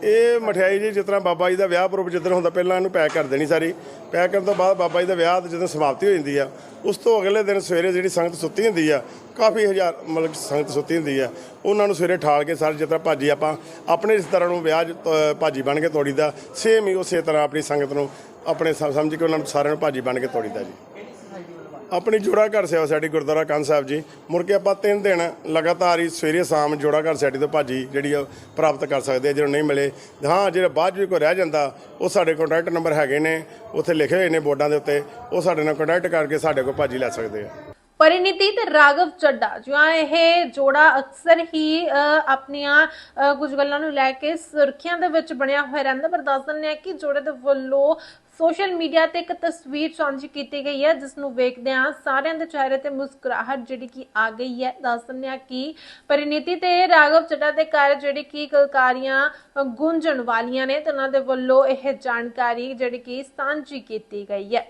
ਇਹ ਮਠਿਆਈ ਜੀ, ਜਿਸ ਤਰ੍ਹਾਂ ਬਾਬਾ ਜੀ ਦਾ ਵਿਆਹ ਪੁਰਬ ਜਿੱਦਣ ਹੁੰਦਾ, ਪਹਿਲਾਂ ਇਹਨੂੰ ਪੈਕ ਕਰ ਦੇਣੀ ਸਾਰੀ। ਪੈਕ ਕਰਨ ਤੋਂ ਬਾਅਦ ਬਾਬਾ ਜੀ ਦਾ ਵਿਆਹ ਤੇ ਜਦੋਂ ਸਮਾਪਤੀ ਹੋ ਜਾਂਦੀ ਆ, ਉਸ ਤੋਂ ਅਗਲੇ ਦਿਨ ਸਵੇਰੇ ਜਿਹੜੀ ਸੰਗਤ ਸੁੱਤੀ ਹੁੰਦੀ ਆ, ਕਾਫੀ ਹਜ਼ਾਰ ਮਤਲਬ ਸੰਗਤ ਸੁੱਤੀ ਹੁੰਦੀ ਆ, ਉਹਨਾਂ ਨੂੰ ਸਵੇਰੇ ਠਾਲ ਕੇ ਸਾਰੇ ਜਿਸ ਤਰ੍ਹਾਂ ਭਾਜੀ ਆਪਾਂ ਆਪਣੇ ਰਿਸ਼ਤੇਦਾਰਾਂ ਨੂੰ ਵਿਆਹ ਭਾਜੀ ਬਣ ਕੇ ਤੋੜੀਦਾ ਸੇਮ ਹੀ ਉਸੇ ਤਰ੍ਹਾਂ ਆਪਣੀ ਸੰਗਤ ਨੂੰ ਆਪਣੇ ਸਮ- ਸਮਝ ਕੇ ਉਹਨਾਂ ਨੂੰ ਸਾਰਿਆਂ ਨੂੰ ਭਾਜੀ ਬਣ ਕੇ ਤੋੜੀਦਾ ਜੀ। ਆਪਣੀ ਜੋੜਾ ਘਰ ਸੇਵਾ ਸਾਡੀ ਗੁਰਦੁਆਰਾ ਕੰਨ ਸਾਹਿਬ ਜੀ। ਮੁੜ ਕੇ ਆਪਾਂ ਤਿੰਨ ਦਿਨ ਲਗਾਤਾਰ ਹੀ ਸਵੇਰੇ ਸ਼ਾਮ ਜੋੜਾ ਘਰ ਸਾਡੀ ਤੋਂ ਭਾਜੀ ਜਿਹੜੀ ਆ ਪ੍ਰਾਪਤ ਕਰ ਸਕਦੇ ਆ ਜਦੋਂ ਨਹੀਂ ਮਿਲੇ। ਹਾਂ, ਜਿਹੜਾ ਬਾਅਦ 'ਚ ਕੋਈ ਰਹਿ ਜਾਂਦਾ, ਉਹ ਸਾਡੇ ਕੰਟੈਕਟ ਨੰਬਰ ਹੈਗੇ ਨੇ, ਉੱਥੇ ਲਿਖੇ ਹੋਏ ਨੇ ਬੋਰਡਾਂ ਦੇ ਉੱਤੇ। ਉਹ ਸਾਡੇ ਨਾਲ ਕੰਟੈਕਟ ਕਰਕੇ ਸਾਡੇ ਕੋਲ ਭਾਜੀ ਲੈ ਸਕਦੇ ਆ। ਪਰਿਨੀਤੀ ਤੇ ਰਾਗਵ ਚੱਡਾ ਜਿਹਾ ਇਹ ਜੋੜਾ ਅਕਸਰ ਹੀ ਆਪਣੀਆਂ ਕੁਝ ਗੱਲਾਂ ਨੂੰ ਲੈ ਕੇ ਸੁਰਖੀਆਂ ਦੇ ਵਿੱਚ ਬਣਿਆ ਹੋਇਆ ਰਹਿੰਦਾ, ਪਰ ਦੱਸ ਦਿੰਦੇ ਆ ਕਿ ਜੋੜੇ ਦੇ ਵੱਲੋਂ ਸੋਸ਼ਲ ਮੀਡੀਆ ਤੇ ਇੱਕ ਤਸਵੀਰ ਸਾਂਝੀ ਕੀਤੀ ਗਈ ਹੈ ਜਿਸ ਨੂੰ ਵੇਖਦੇ ਆ ਸਾਰਿਆਂ ਦੇ ਚਿਹਰੇ ਤੇ ਮੁਸਕਰਾਹਟ ਜਿਹੜੀ ਕਿ ਆ ਗਈ ਹੈ। ਦੱਸ ਦਿੰਦੇ ਆ ਕਿ ਪਰਿਨੀਤੀ ਤੇ ਰਾਘਵ ਚੱਡਾ ਦੇ ਘਰ ਜਿਹੜੀ ਕਿ ਕਲਕਾਰੀਆਂ ਗੁੰਜਣ ਗੂੰਜਣ ਵਾਲੀਆਂ ਨੇ ਤੇ ਉਹਨਾਂ ਦੇ ਵੱਲੋਂ ਇਹ ਜਾਣਕਾਰੀ ਜਿਹੜੀ ਕਿ ਸਾਂਝੀ ਕੀਤੀ ਗਈ ਹੈ।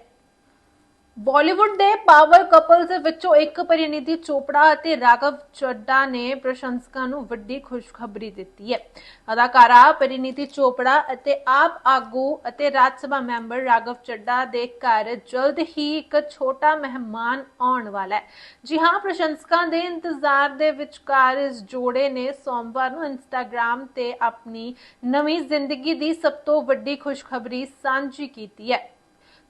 ਬਾਲੀਵੁੱਡ ਦੇ ਪਾਵਰ ਕਪਲਸ ਦੇ ਵਿੱਚੋਂ ਇੱਕ ਪਰਿਨੀਤੀ ਚੋਪੜਾ ਅਤੇ ਰਾਘਵ ਚੱਡਾ ਨੇ ਪ੍ਰਸ਼ੰਸਕਾਂ ਨੂੰ ਵੱਡੀ ਖੁਸ਼ਖਬਰੀ ਦਿੱਤੀ ਹੈ। ਅਦਾਕਾਰਾ ਪਰਿਨੀਤੀ ਚੋਪੜਾ ਅਤੇ ਆਪ ਆਗੂ ਅਤੇ ਰਾਜ ਸਭਾ ਮੈਂਬਰ ਰਾਘਵ ਚੱਡਾ ਦੇ ਘਰ ਜਲਦ ਹੀ ਇੱਕ ਛੋਟਾ ਮਹਿਮਾਨ ਆਉਣ ਵਾਲਾ ਹੈ। ਜੀ ਹਾਂ, ਪ੍ਰਸ਼ੰਸਕਾਂ ਦੇ ਇੰਤਜ਼ਾਰ ਦੇ ਵਿਚਕਾਰ ਇਸ ਜੋੜੇ ਨੇ ਸੋਮਵਾਰ ਨੂੰ ਇੰਸਟਾਗ੍ਰam ਤੇ ਆਪਣੀ ਨਵੀਂ ਜ਼ਿੰਦਗੀ ਦੀ ਸਭ ਤੋਂ ਵੱਡੀ ਖੁਸ਼ਖਬਰੀ ਸਾਂਝੀ ਕੀਤੀ ਹੈ।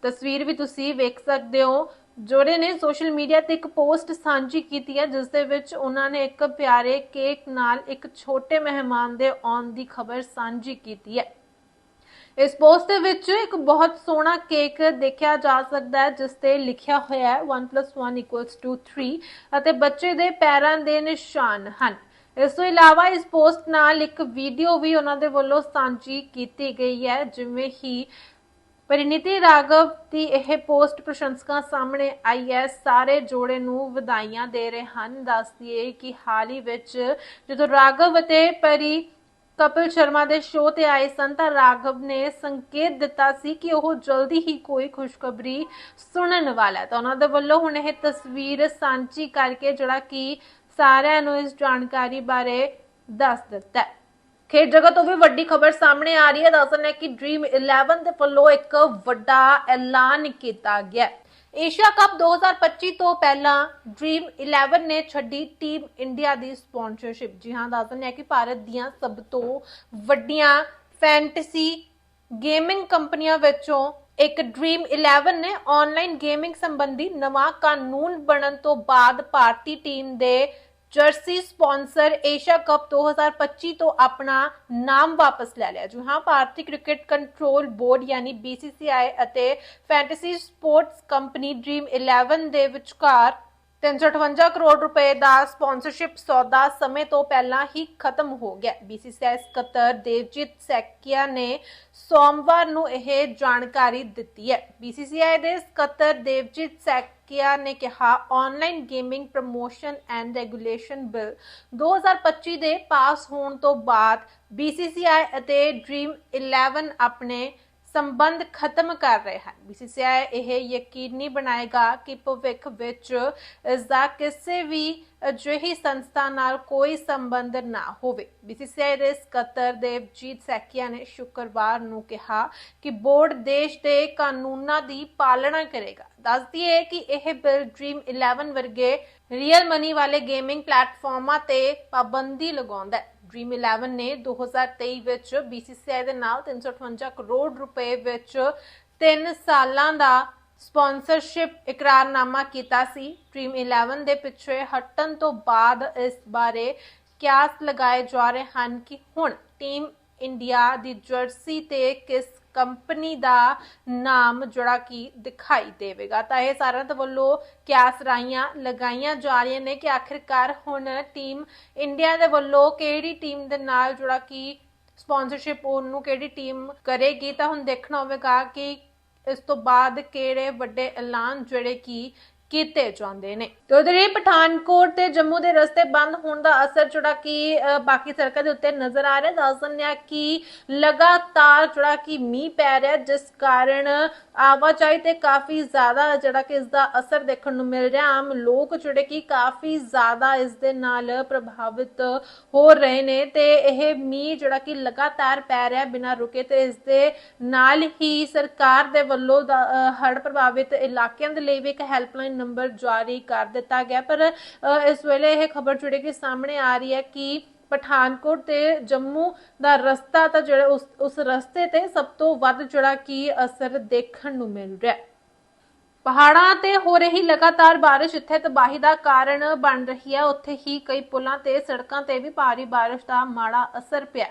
ਤਸਵੀਰ ਵੀ ਤੁਸੀਂ ਵੇਖ ਸਕਦੇ ਹੋ, ਜੋੜੇ ਨੇ ਸੋਸ਼ਲ ਮੀਡੀਆ ਤੇ ਇੱਕ ਪੋਸਟ ਸਾਂਝੀ ਕੀਤੀ ਹੈ, ਜਿਸ ਦੇ ਵਿੱਚ ਉਹਨਾਂ ਨੇ ਇੱਕ ਪਿਆਰੇ ਕੇਕ ਨਾਲ ਇੱਕ ਛੋਟੇ ਮਹਿਮਾਨ ਦੇ ਆਉਣ ਦੀ ਖਬਰ ਸਾਂਝੀ ਕੀਤੀ ਹੈ। ਇਸ ਪੋਸਟ ਦੇ ਵਿੱਚ ਇੱਕ ਬਹੁਤ ਸੋਹਣਾ ਕੇਕ ਦੇਖਿਆ ਜਾ ਸਕਦਾ ਹੈ, ਜਿਸ ਤੇ ਲਿਖਿਆ ਹੋਇਆ ਹੈ 1 3 ਅਤੇ ਬੱਚੇ ਦੇ ਪੈਰਾਂ ਦੇ ਨਿਸ਼ਾਨ ਹਨ। ਇਸ ਤੋਂ ਇਲਾਵਾ ਇਸ ਪੋਸਟ ਨਾਲ ਇੱਕ ਵੀਡੀਓ ਵੀ ਉਹਨਾਂ ਦੇ ਵੱਲੋਂ ਸਾਂਝੀ ਕੀਤੀ ਗਈ ਹੈ, ਜਿਵੇਂ ਹੀ ਪਰਿਨੀਤੀ ਰਾਘਵ ਦੀ ਇਹ ਪੋਸਟ ਪ੍ਰਸ਼ੰਸਕਾਂ ਸਾਹਮਣੇ ਆਈ ਹੈ। ਸਾਰੇ ਜੋੜੇ ਨੂੰ ਵਧਾਈਆਂ ਦੇ ਰਹੇ ਹਨ। ਦੱਸਦੀਏ ਕਿ ਹਾਲ ਹੀ ਵਿੱਚ ਜਦੋਂ ਰਾਘਵ ਅਤੇ ਪਰੀ ਕਪਿਲ ਸ਼ਰਮਾ ਦੇ ਸ਼ੋਅ ਤੇ ਆਏ ਸਨ ਤਾਂ ਰਾਘਵ ਨੇ ਸੰਕੇਤ ਦਿੱਤਾ ਸੀ ਕਿ ਉਹ ਜਲਦੀ ਹੀ ਕੋਈ ਖੁਸ਼ਖਬਰੀ ਸੁਣਨ ਵਾਲਾ ਹੈ। ਤਾਂ ਉਹਨਾਂ ਦੇ ਵੱਲੋਂ ਹੁਣ ਇਹ ਤਸਵੀਰ ਸਾਂਝੀ ਕਰਕੇ ਜਿਹੜਾ ਕਿ ਸਾਰਿਆਂ ਨੂੰ ਇਸ ਜਾਣਕਾਰੀ ਬਾਰੇ ਦੱਸ ਦਿੱਤਾ ਹੈ। ਖੇਡ ਜਗਤ ਤੋਂ ਵੀ ਵੱਡੀ ਖਬਰ ਸਾਹਮਣੇ ਆ ਰਹੀ ਹੈ। ਦੱਸਣ ਹੈ ਕਿ ਡ੍ਰੀਮ 11 ਦੇ ਵੱਲੋਂ ਇੱਕ ਵੱਡਾ ਐਲਾਨ ਕੀਤਾ ਗਿਆ ਏਸ਼ੀਆ ਕੱਪ 2025 ਤੋਂ ਪਹਿਲਾਂ ਡ੍ਰੀਮ 11 ਨੇ ਛੱਡੀ ਟੀਮ ਇੰਡੀਆ ਦੀ ਸਪਾਂਸਰਸ਼ਿਪ ਜੀ ਹਾਂ ਦੱਸਣ ਹੈ ਕਿ ਭਾਰਤ ਦੀਆਂ ਸਭ ਤੋਂ ਵੱਡੀਆਂ ਫੈਂਟਸੀ ਗੇਮਿੰਗ ਕੰਪਨੀਆਂ ਵਿੱਚੋਂ ਇੱਕ ਡ੍ਰੀਮ 11 ਨੇ ਆਨਲਾਈਨ ਗੇਮਿੰਗ ਸੰਬੰਧੀ ਨਵਾਂ ਕਾਨੂੰਨ ਬਣਨ ਤੋਂ ਬਾਅਦ ਭਾਰਤੀ ਟੀਮ ਦੇ ਜਰਸੀ ਸਪਾਂਸਰ ਏਸ਼ੀਆ ਕੱਪ 2025 ਤੋਂ ਆਪਣਾ ਨਾਮ ਵਾਪਸ ਲੈ ਲਿਆ। ਜੀ ਹਾਂ, ਭਾਰਤੀ ਕ੍ਰਿਕਟ ਕੰਟਰੋਲ ਬੋਰਡ ਯਾਨੀ BCCI ਅਤੇ ਫੈਂਟਸੀ ਸਪੋਰਟਸ ਕੰਪਨੀ ਡ੍ਰੀਮ 11 ਦੇ ਵਿਚਕਾਰ 358 ਕਰੋੜ ਰੁਪਏ ਦਾ ਸਪਾਂਸਰਸ਼ਿਪ ਸੌਦਾ ਸਮੇਂ ਤੋਂ ਪਹਿਲਾਂ ਹੀ ਖਤਮ ਹੋ ਗਿਆ। BCCI ਸਕੱਤਰ ਦੇਵਜੀਤ ਸੈਕੀਆ ਨੇ ਸੋਮਵਾਰ ਨੂੰ ਇਹ ਜਾਣਕਾਰੀ ਦਿੱਤੀ ਹੈ। BCCI ਦੇ ਸਕੱਤਰ ਦੇਵਜੀਤ ਸੈਕੀਆ ਨੇ ਕਿਹਾ online gaming promotion and regulation bill 2025 ਦੇ ਪਾਸ ਹੋਣ ਤੋਂ ਬਾਅਦ BCCI ਅਤੇ ਡ੍ਰੀਮ 11 ਆਪਣੇ ਸੰਬੰਧ ਖਤਮ ਕਰ ਰਹੇ ਹਨ। BCCI ਇਹ ਯਕੀਨੀ ਬਣਾਏਗਾ ਕਿ ਭਵਿੱਖ ਵਿੱਚ ਇਸ ਦਾ ਕਿਸੇ ਵੀ ਅਜਿਹੀ ਸੰਸਥਾ ਨਾਲ ਕੋਈ ਸੰਬੰਧ ਨਾ ਹੋਵੇ। BCCI ਦੇ ਸਕੱਤਰ ਦੇਵਜੀਤ ਸੈਕੀਆ ਨੇ ਸ਼ੁੱਕਰਵਾਰ ਨੂੰ ਕਿਹਾ ਕਿ ਬੋਰਡ ਦੇਸ਼ ਦੇ ਕਾਨੂੰਨਾਂ ਦੀ ਪਾਲਣਾ ਕਰੇਗਾ। ਦੱਸਦੀ ਹੈ ਕਿ ਇਹ ਬਿਲ ਡ੍ਰੀਮ 11 ਵਰਗੇ ਰੀਅਲ ਮਨੀ ਵਾਲੇ ਗੇਮਿੰਗ ਪਲੇਟਫਾਰਮਾਂ ਤੇ ਪਾਬੰਦੀ ਲਗਾਉਂਦਾ ਹੈ। ਡ੍ਰੀਮ 11 ਨੇ 2023 ਵਿੱਚ BCCI ਦੇ ਨਾਲ 358 ਕਰੋੜ ਰੁਪਏ ਵਿੱਚ 3 ਸਾਲਾਂ ਦਾ ਸਪਾਂਸਰਸ਼ਿਪ ਇਕਰਾਰਨਾਮਾ ਕੀਤਾ ਸੀ। ਡ੍ਰੀਮ 11 ਦੇ ਪਿੱਛੇ ਹਟਣ ਤੋਂ ਬਾਅਦ ਇਸ ਬਾਰੇ ਕਿਆਸ ਲਗਾਏ ਜਾ ਰਹੇ ਹਨ ਕਿ ਹੁਣ ਟੀਮ ਇੰਡੀਆ ਦੀ ਜਰਸੀ ਤੇ ਕਿਸ ਕੰਪਨੀ ਦਾ ਨਾਮ ਜਿਹੜਾ ਕਿ ਦਿਖਾਈ ਦੇਵੇਗਾ। ਤਾਂ ਇਹ ਸਾਰਿਆਂ ਦੇ ਵੱਲੋਂ ਕਿਆਸ ਰਾਈਆਂ ਲਗਾਈਆਂ ਜਾ ਰਹੀਆਂ ਨੇ ਕਿ ਆਖਿਰਕਾਰ ਹੁਣ ਟੀਮ ਇੰਡੀਆ ਦੇ ਵੱਲੋਂ ਕਿਹੜੀ ਟੀਮ ਦੇ ਨਾਲ ਜਿਹੜਾ ਕਿ ਸਪਾਂਸਰਸ਼ਿਪ ਉਹਨੂੰ ਕਿਹੜੀ ਟੀਮ ਕਰੇਗੀ। ਤਾਂ ਹੁਣ ਦੇਖਣਾ ਹੋਵੇਗਾ ਕਿ ਇਸ ਤੋਂ ਬਾਅਦ ਕਿਹੜੇ ਵੱਡੇ ਐਲਾਨ ਜਿਹੜੇ ਕਿ ਕੀਤੇ ਜਾਂਦੇ ਨੇ। ਤੇ ਉਧਰ ਹੀ ਪਠਾਨਕੋਟ ਤੇ ਜੰਮੂ ਦੇ ਰਸਤੇ ਬੰਦ ਹੋਣ ਦਾ ਅਸਰ ਜਿਹੜਾ ਕਿ ਬਾਕੀ ਸੜਕਾਂ ਦੇ ਉੱਤੇ ਨਜ਼ਰ ਆ ਰਿਹਾ। ਦੱਸ ਦਿੰਦੇ ਹਾਂ ਕਿ ਲਗਾਤਾਰ ਜਿਹੜਾ ਕਿ ਮੀਂਹ ਪੈ ਰਿਹਾ ਜਿਸ ਕਾਰਨ ਆਵਾਜਾਈ ਤੇ ਕਾਫੀ ਜ਼ਿਆਦਾ ਜਿਹੜਾ ਕਿ ਇਸ ਦਾ ਅਸਰ ਦੇਖਣ ਨੂੰ ਮਿਲ ਰਿਹਾ। ਆਮ ਲੋਕ ਜਿਹੜੇ ਕਿ ਕਾਫੀ ਜ਼ਿਆਦਾ ਇਸ ਦੇ ਨਾਲ ਪ੍ਰਭਾਵਿਤ ਹੋ ਰਹੇ ਨੇ ਤੇ ਇਹ ਮੀਂਹ ਜਿਹੜਾ ਕਿ ਲਗਾਤਾਰ ਪੈ ਰਿਹਾ ਬਿਨਾਂ ਰੁਕੇ ਤੇ ਇਸ ਦੇ ਨਾਲ ਹੀ ਸਰਕਾਰ ਦੇ ਵੱਲੋਂ ਹੜ ਪ੍ਰਭਾਵਿਤ ਇਲਾਕਿਆਂ ਦੇ ਲਈ ਵੀ ਇੱਕ ਹੈਲਪਲਾਈਨ ਨੰਬਰ ਜਾਰੀ ਕਰ ਦਿੱਤਾ ਗਿਆ। ਪਰ ਇਸ ਵੇਲੇ ਇਹ ਖਬਰ ਜਿਹੜੀ ਕਿ ਸਾਹਮਣੇ ਆ ਰਹੀ ਹੈ ਕਿ ਪਠਾਨਕੋਟ ਤੇ ਜੰਮੂ ਦਾ ਰਸਤਾ ਤਾਂ ਜਿਹੜਾ ਉਸ ਉਸ ਰਸਤੇ ਤੇ ਸਭ ਤੋਂ ਵੱਧ ਜਿਹੜਾ ਕਿ ਅਸਰ ਦੇਖਣ ਨੂੰ ਮਿਲ ਰਿਹਾ ਹੈ। ਪਹਾੜਾਂ ਤੇ ਹੋ ਰਹੀ ਲਗਾਤਾਰ ਬਾਰਿਸ਼ ਇੱਥੇ ਤਬਾਹੀ ਦਾ ਕਾਰਨ ਬਣ ਰਹੀ ਹੈ। ਉੱਥੇ ਹੀ ਕਈ ਪੁਲਾਂ ਤੇ ਸੜਕਾਂ ਤੇ ਵੀ ਭਾਰੀ ਬਾਰਿਸ਼ ਦਾ ਮਾੜਾ ਅਸਰ ਪਿਆ।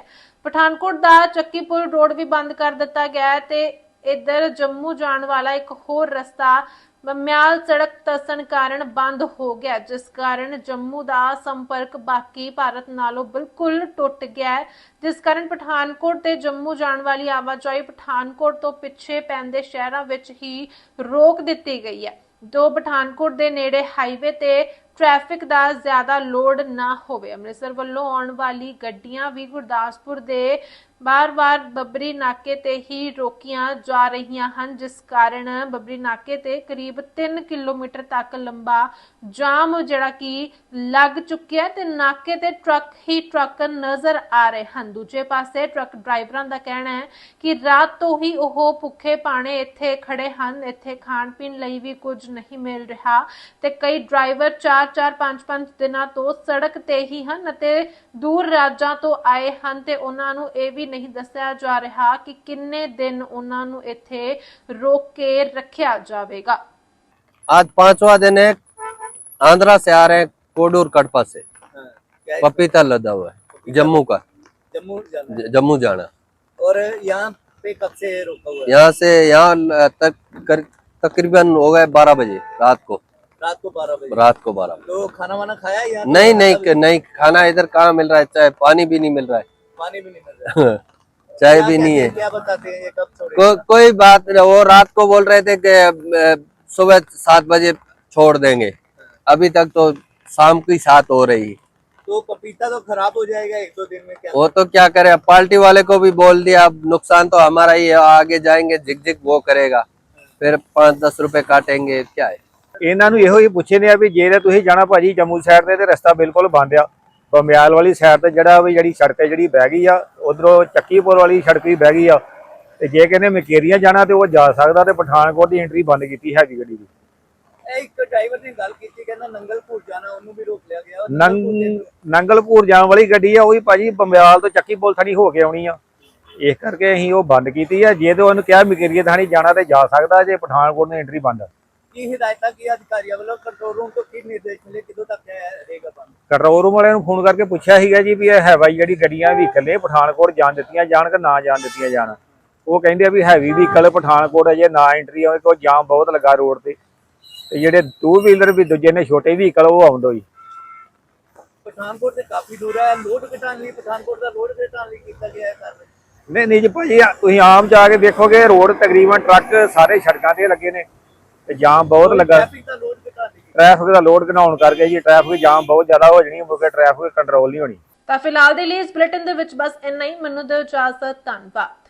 ਪਠਾਨਕੋਟ ਦਾ ਚੱਕੀ ਪੁਲ ਰੋਡ ਵੀ ਬੰਦ ਕਰ ਦਿੱਤਾ ਗਿਆ ਹੈ ਤੇ ਇੱਧਰ ਜੰਮੂ ਜਾਣ ਵਾਲਾ ਇੱਕ ਹੋਰ ਰਸਤਾ ਮਮਿਆਲ ਸੜਕ ਤਸਣ ਕਾਰਨ ਬੰਦ ਹੋ ਗਿਆ, ਜਿਸ ਕਾਰਨ ਜੰਮੂ ਦਾ ਸੰਪਰਕ ਬਾਕੀ ਭਾਰਤ ਨਾਲੋਂ ਬਿਲਕੁਲ ਟੁੱਟ ਗਿਆ ਜਿਸ ਕਾਰਨ ਪਠਾਨਕੋਟ ਤੇ ਜੰਮੂ ਜਾਣ ਵਾਲੀ ਆਵਾਜਾਈ ਪਠਾਨਕੋਟ ਤੋਂ ਪਿੱਛੇ ਪੈਂਦੇ ਸ਼ਹਿਰਾਂ ਵਿੱਚ ਹੀ ਰੋਕ ਦਿੱਤੀ ਗਈ ਹੈ। ਦੋ ਪਠਾਨਕੋਟ ਦੇ ਨੇੜੇ ਹਾਈਵੇ ਤੇ ਟ੍ਰੈਫਿਕ ਦਾ ਜ਼ਿਆਦਾ ਲੋਡ ਨਾ ਹੋਵੇ। ਅੰਮ੍ਰਿਤਸਰ ਵੱਲੋਂ ਆਉਣ ਵਾਲੀ ਗੱਡੀਆਂ ਵੀ ਗੁਰਦਾਸਪੁਰ ਦੇ ਬਾਰ-ਬਾਰ ਬੱਬਰੀ ਨਾਕੇ ਤੇ ਹੀ ਰੋਕੀਆਂ ਜਾ ਰਹੀਆਂ ਹਨ, ਜਿਸ ਕਾਰਨ ਬੱਬਰੀ ਨਾਕੇ ਤੇ ਕਰੀਬ 3 ਕਿਲੋਮੀਟਰ ਤੱਕ ਲੰਬਾ ਜਾਮ ਜਿਹੜਾ ਕਿ ਲੱਗ ਚੁੱਕਿਆ ਤੇ ਨਾਕੇ ਤੇ ਟਰੱਕ ਹੀ ਟਰੱਕ ਨਜ਼ਰ ਆ ਰਹੇ ਹਨ। ਦੂਜੇ ਪਾਸੇ ਟਰੱਕ ਡਰਾਈਵਰਾਂ ਦਾ ਕਹਿਣਾ ਹੈ ਕਿ ਰਾਤ ਤੋਂ ਹੀ ਉਹ ਭੁੱਖੇ ਪਾਣੇ ਇੱਥੇ ਖੜੇ ਹਨ। ਇੱਥੇ ਖਾਣ ਪੀਣ ਲਈ ਵੀ ਕੁਝ ਨਹੀਂ ਮਿਲ ਰਿਹਾ ਤੇ ਕਈ ਡਰਾਈਵਰ 4-4 5-5 ਦਿਨਾਂ ਤੋਂ ਸੜਕ ਤੇ ਹੀ ਹਨ ਅਤੇ ਦੂਰ ਰਾਜਾਂ ਤੋਂ ਆਏ ਹਨ ਤੇ ਉਹਨਾਂ ਨੂੰ ਇਹ ਵੀ ਨਹੀਂ ਦੱਸਿਆ ਜਾ ਰਿਹਾ ਕਿ ਕਿੰਨੇ ਦਿਨ ਉਹਨਾਂ ਨੂੰ ਇੱਥੇ ਰੋਕ ਕੇ ਰੱਖਿਆ ਜਾਵੇਗਾ आज पांचवा दिन है आंध्रा से आ रहे हैं कोडूर कटपा से हाँ, क्या है? पपीता लदा हुआ है जम्मू का जम्मू जाना है। ज- जम्मू जाना और यहाँ पे कब से रोका हुआ है यहाँ से यहाँ ल- तक कर, तकरीबन हो गए बारह बजे रात को रात को बारह बजे रात को बारह तो खाना वाना खाया है यहाँ पे? नहीं नहीं खाना भी- नहीं खाना इधर कहाँ मिल रहा है चाहे पानी भी नहीं मिल रहा पानी भी नहीं मिल रहा है चाय क्या भी नहीं है कहते हैं, क्या बताते हैं ये कब छोड़े को, कोई बात नहीं वो रात को बोल रहे थे कि अ, सुबह सात बजे छोड़ देंगे अभी तक तो शाम की सात हो रही तो पपीता तो खराब हो जाएगा एक दो दिन में क्या वो तो क्या करे पार्टी वाले को भी बोल दिया अब नुकसान तो हमारा ही है आगे जाएंगे झिक झिक वो करेगा फिर पाँच दस रुपए काटेंगे क्या है ਇਹਨਾਂ ਨੂੰ ਇਹੋ ਹੀ ਪੁੱਛੇ ਨੇ ਆ ਵੀ ਜੇ ਤਾਂ ਤੁਸੀਂ ਜਾਣਾ ਭਾਜੀ ਜੰਮੂ ਸਾਈਡ ਤੇ ਤੇ ਰਸਤਾ ਬਿਲਕੁਲ ਬੰਦ ਆ ਬਮਿਆਲ ਵਾਲੀ ਸਾਈਡ ਤੇ ਜਿਹੜਾ ਵੀ ਜਿਹੜੀ ਸੜਕ ਹੈ ਜਿਹੜੀ ਬਹਿ ਗਈ ਆ ਉਧਰੋਂ ਚੱਕੀਪੁਰ ਵਾਲੀ ਸੜਕ ਵੀ ਬਹਿ ਗਈ ਆ। ਤੇ ਜੇ ਕਹਿੰਦੇ ਮਕੇਰੀਆਂ ਜਾਣਾ ਤੇ ਉਹ ਜਾ ਸਕਦਾ ਤੇ ਪਠਾਨਕੋਟ ਦੀ ਐਂਟਰੀ ਬੰਦ ਕੀਤੀ ਹੈਗੀ ਗੱਡੀ ਦੀ। ਇੱਕ ਡਰਾਈਵਰ ਨੇ ਗੱਲ ਕੀਤੀ ਕਹਿੰਦਾ ਨੰਗਲਪੁਰ ਜਾਣਾ ਉਹਨੂੰ ਵੀ ਰੋਕ ਲਿਆ ਗਿਆ। ਨੰਗਲਪੁਰ ਜਾਣ ਵਾਲੀ ਗੱਡੀ ਆ ਉਹ ਵੀ ਭਾਜੀ ਬਮਿਆਲ ਤੋਂ ਚੱਕੀਪੁਰ ਥਾਣੀ ਹੋ ਕੇ ਆਉਣੀ ਆ। ਇਸ ਕਰਕੇ ਅਸੀਂ ਉਹ ਬੰਦ ਕੀਤੀ ਆ ਜੇ ਤੇ ਉਹਨੂੰ ਕਿਹਾ ਮਕੇਰੀਆਂ ਥਾਣੀ ਜਾਣਾ ਤੇ ਜਾ ਸਕਦਾ ਜੇ ਪਠਾਨਕੋਟ ਦੀ ਐਂਟਰੀ ਬੰਦ। ਕੀ ਹਦਾਇਤਾਂ ਕੀ ਅਧਿਕਾਰੀਆਂ ਵੱਲੋਂ ਕੰਟਰੋਲ ਰੂਮ ਤੋਂ ਕੀ ਨਿਰਦੇਸ਼ ਮਿਲੇ ਕਿਦੋਂ ਤੱਕ ਇਹ ਰਹੇਗਾ ਬੰਦ? ਕੰਟਰੋਲ ਰੂਮ ਵਾਲਿਆਂ ਨੂੰ ਫੋਨ ਕਰਕੇ ਪੁੱਛਿਆ ਸੀਗਾ ਜੀ ਵੀ ਇਹ ਹੈਵਾਈ ਜਿਹੜੀ ਗੱਡੀਆਂ ਵਹੀਕਲ ਨੇ ਪਠਾਨਕੋਟ ਜਾਣ ਦਿੱਤੀਆਂ ਜਾਣ ਕਿ ਨਾ ਜਾਣ ਦਿੱਤੀਆਂ ਜਾਣ। ਉਹ ਕਹਿੰਦੇ ਆ ਵੀ ਹੈਵੀ ਵਹੀਕਲ ਪਠਾਨਕੋਟ ਅਜੇ ਨਾ ਐਂਟਰੀ ਆਵੇ ਕਿਉਂ ਜਾਮ ਬਹੁਤ ਲੱਗਾ ਰੋਡ ਤੇ। ਤੇ ਜਿਹੜੇ ਟੂ ਵੀਲਰ ਵੀ ਦੂਜੇ ਨੇ ਛੋਟੇ ਵਹੀਕਲ ਉਹ ਆਉਂਦੋ ਹੀ ਪਠਾਨਕੋਟ ਤੇ ਕਾਫੀ ਦੂਰ ਹੈ। ਲੋਡ ਘਟਾਉਣ ਲਈ ਪਠਾਨਕੋਟ ਦਾ ਲੋਡ ਘਟਾਉਣ ਲਈ ਕੀਤਾ ਗਿਆ ਹੈ ਕਾਰਵਾਈ ਨਹੀਂ ਨਹੀਂ ਜੀ ਭਾਜੀ ਤੁਸੀਂ ਆਮ ਜਾ ਕੇ ਦੇਖੋਗੇ ਰੋਡ ਤਕਰੀਬਨ ਟਰੱਕ ਸਾਰੇ ਸੜਕਾਂ ਤੇ ਲੱਗੇ ਨੇ। ਤੇ ਜਾਮ ਬਹੁਤ ਲੱਗਾ। ਟ੍ਰੈਫਿਕ ਦਾ ਲੋਡ ਘਟਾਉਣ ਕਰਕੇ ਜੀ ਟ੍ਰੈਫਿਕ ਜਾਮ ਬਹੁਤ ਜ਼ਿਆਦਾ ਹੋ ਜਾਣੀ ਕਿਉਂਕਿ ਟ੍ਰੈਫਿਕ ਕੰਟਰੋਲ ਨਹੀਂ ਹੋਣੀ। ਤਾਂ ਫਿਲਹਾਲ ਦੇ ਲਈ ਇਸ ਬੁਲੇਟਿਨ ਦੇ ਵਿੱਚ ਬਸ ਇੰਨਾ ਹੀ। ਮੈਨੂੰ ਦਿਓ ਇਜਾਜ਼ਤ, ਧੰਨਵਾਦ।